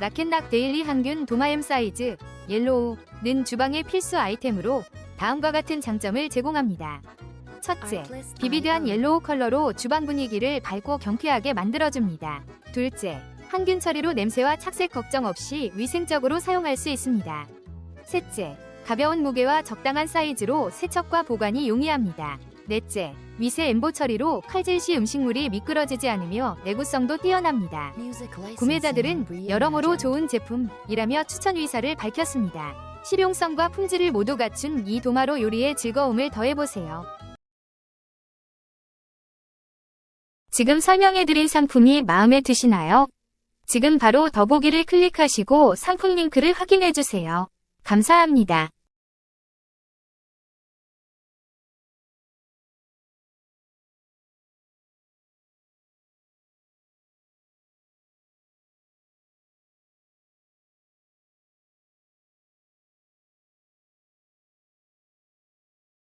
라켓락 데일리 항균 도마엠 사이즈 옐로우는 주방의 필수 아이템으로 다음과 같은 장점을 제공합니다. 첫째, 비비드한 옐로우 컬러로 주방 분위기를 밝고 경쾌하게 만들어줍니다. 둘째, 항균 처리로 냄새와 착색 걱정 없이 위생적으로 사용할 수 있습니다. 셋째, 가벼운 무게와 적당한 사이즈로 세척과 보관이 용이합니다. 넷째, 미세 엠보 처리로 칼질 시 음식물이 미끄러지지 않으며 내구성도 뛰어납니다. 구매자들은 여러모로 좋은 제품이라며 추천 의사를 밝혔습니다. 실용성과 품질을 모두 갖춘 이 도마로 요리에 즐거움을 더해보세요. 지금 설명해드린 상품이 마음에 드시나요? 지금 바로 더보기를 클릭하시고 상품 링크를 확인해주세요. 감사합니다.